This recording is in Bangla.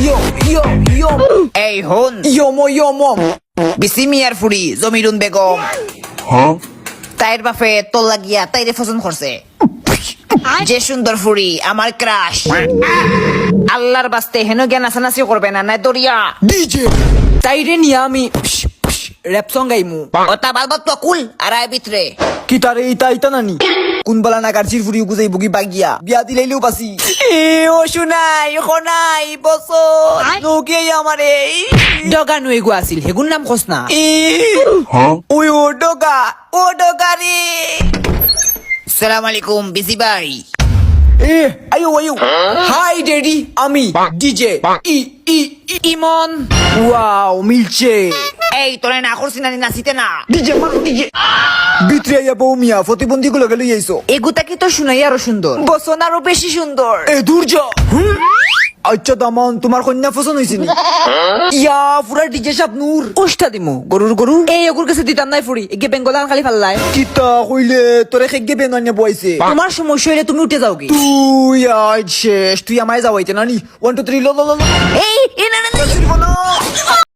ইয়ো ইয়ো ইয়ো এই হন ইয়ো মো ইয়ো মো বিসি মিয়ার ফুরি জমিরুন বেগম তাইর বাপে তোর লাগিয়া তাইরে পছন্দ করছে যে সুন্দর ফুরি আমার ক্রাশ আল্লাহর বাস্তে হেন জ্ঞান আসানাসি করবে না নাই দরিয়া ডিজে তাইরে নিয়ে আমি র্যাপ সং গাইমু ওটা বালবাত তো কুল আর আয় ভিতরে কি তারে ইতা ইতা নানি কোন নাগার না গার্জির ফুরি গুজাই বুগি বাগিয়া বিয়া দিলাইলেও বাসি এ ও শুনাই খনাই বছর নৌকে আমারে ডগা নই গো আছিল হেগুন নাম খোস না ওই ও ডগা ও ডগারে সালাম আলাইকুম বিসি ভাই এ আয়ো আয়ো। হাই ডেডি আমি ডিজে। ই ই ইমন। ওয়াও মিলছে। এই তোরে না করছি না নাচিতে না ডিজে মারো ডিজে। ভিতরে আইয়া বউ মিয়া প্রতিবন্ধী গুলো গেলে আইছো এগুতা কি তো শুনাই আরও সুন্দর? বসন আরও বেশি সুন্দর। এ দূর্য। আচ্ছা দামান তোমার কন্যা পছন্দ হয়েছে নি? ইয়া পুরা ডিজে সাপ নূর। উষ্টা দিমু। গরুর গরু এই অগুর কাছে দিতাম নাই ফুরি এগে বেঙ্গলান খালি ফাল্লাই। কিতা কইলে তোরে খেগে বেনান্য বইছে। তোমার সমস্যা হইলে তুমি উঠে যাওগে। তুই আজ শেষ তুই আমায় যাওয়াইতে নানি? ওয়ান টু থ্রি লো লো লো। এই না না